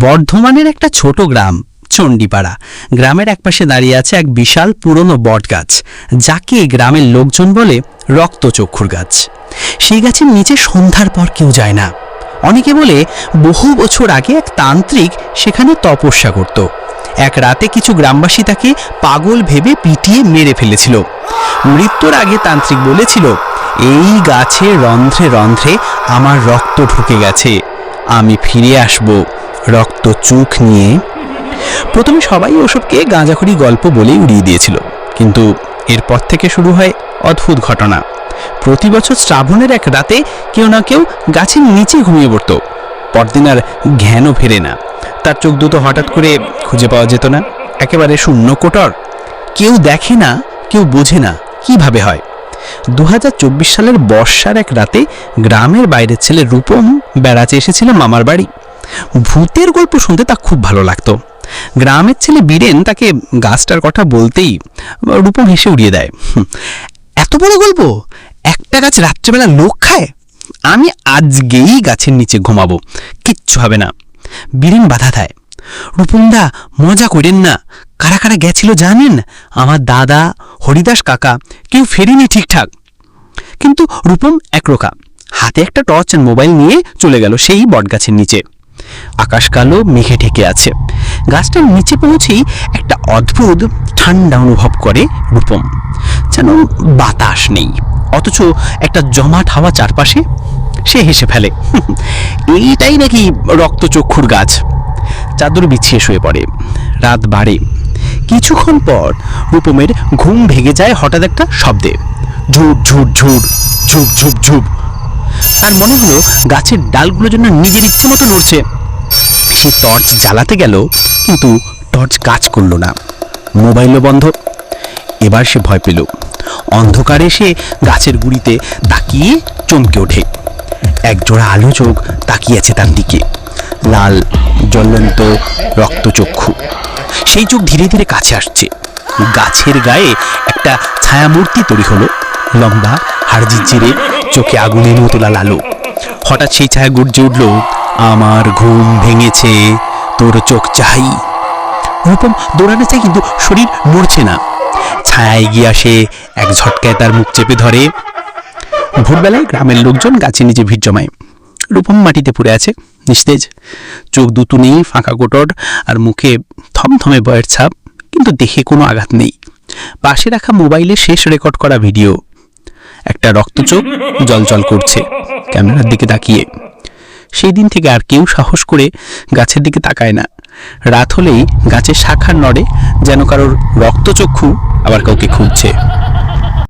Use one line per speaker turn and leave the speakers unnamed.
বর্ধমানের একটা ছোট গ্রাম, চণ্ডীপাড়া। গ্রামের একপাশে দাঁড়িয়ে আছে এক বিশাল পুরনো বট যাকে গ্রামের লোকজন বলে রক্তচক্ষুর গাছ। সেই গাছের নিচে সন্ধ্যার পর কেউ যায় না। অনেকে বলে বহু বছর আগে এক তান্ত্রিক সেখানে তপস্যা করত। এক রাতে কিছু গ্রামবাসী তাকে পাগল ভেবে পিটিয়ে মেরে ফেলেছিল। মৃত্যুর আগে তান্ত্রিক বলেছিল এই গাছে রন্ধ্রে রন্ধ্রে আমার রক্ত ঢুকে গেছে। আমি ফিরে আসব। রক্ত চোখ নিয়ে। প্রথমে সবাই ওসবকে গাঁজাখড়ি গল্প বলেই উড়িয়ে দিয়েছিল। কিন্তু এরপর থেকে শুরু হয় অদ্ভুত ঘটনা। প্রতি বছর শ্রাবণের এক রাতে কেউ না কেউ গাছের নিচে ঘুমিয়ে পড়ত। পরদিন আর জ্ঞানও ফেরে না। তার চোখ দুটো হঠাৎ করে খুঁজে পাওয়া যেত না। একেবারে শূন্য কোটর। কেউ দেখে না, কেউ বোঝে না কীভাবে হয়। দু হাজার চব্বিশ সালের বর্ষার এক রাতে গ্রামের বাইরের ছেলে রূপম বেড়াতে এসেছিল মামার বাড়ি। ভূতের গল্প শুনতে তা খুব ভালো লাগতো। গ্রামের ছেলে বীরেন তাকে গাছটার কথা বলতেই রূপম হেসে উড়িয়ে দেয় এত বড় গল্প? একটা গাছ রাত্রেবেলা লোক খায়? আমি আজকেই গাছের নিচে ঘুমাবো, কিচ্ছু হবে না। বীরেন বাধা দেয়। রূপমদা মজা করেন না। কারা কারা গেছিল জানেন? আমার দাদা, হরিদাস কাকা, কেউ ফেরেনি ঠিকঠাক। কিন্তু রূপম একরোখা। হাতে একটা টর্চ আর মোবাইল নিয়ে চলে গেল সেই বটগাছের নিচে। আকাশ কালো, মেঘে ঢেকে আছে। গাছটার নিচে পৌঁছেই একটা অদ্ভুত ঠান্ডা অনুভব করে রূপম। যেন বাতাস নেই। অথচ একটা জমাট হাওয়া চারপাশে সে হেসে ফেলে। এইটাই নাকি রক্তচক্ষুর গাছ। চাদর বিছিয়ে শুয়ে পড়ে। রাত বাড়ে। কিছুক্ষণ পর রূপমের ঘুম ভেঙে যায় হঠাৎ একটা শব্দে। ঝুট ঝুট ঝুট ঝুপ ঝুপ ঝুপ। তার মনে হলো গাছের ডালগুলো যেন নিজের ইচ্ছে মতো নড়ছে। সে টর্চ জ্বালাতে গেল, কিন্তু টর্চ কাজ করল না। মোবাইলও বন্ধ। এবার সে ভয় পেল। অন্ধকারে সে গাছের গুড়িতে তাকিয়ে চমকে ওঠে। একজোড়া আলো চোখ তাকিয়েছে তার দিকে। লাল, জ্বলন্ত রক্তচক্ষু। সেই চোখ ধীরে ধীরে কাছে আসছে। গাছের গায়ে একটা ছায়ামূর্তি তৈরি হলো। লম্বা, হাড়জির চোখে আগুনের মতো লাল আলো। হঠাৎ সেই ছায়া গর্জে উঠল, আমার ঘুম ভেঙেছে, তোর চোখ চাই। রূপম দৌড়ানো চাই কিন্তু শরীর নড়ছে না। ছায়া এগিয়ে আসে এক ঝটকায় তার মুখ চেপে ধরে। ভোরবেলায় গ্রামের লোকজন গাছে নিচে ভিড় জমায়। রূপম মাটিতে পড়ে আছে। নিস্তেজ। চোখ দুটো নেই, ফাঁকা কোটর, আর মুখে থমথমে বয়ের ছাপ, কিন্তু দেখে কোনো আঘাত নেই। পাশে রাখা মোবাইলে শেষ রেকর্ড করা ভিডিও। একটা রক্ত রক্তচোখ জলজল করছে, ক্যামেরার দিকে তাকিয়ে। সেই দিন থেকে আর কেউ সাহস করে গাছের দিকে তাকায় না। রাত হলেই গাছের শাখার নড়ে যেন কারোর রক্তচক্ষু আবার কাউকে খুঁজছে।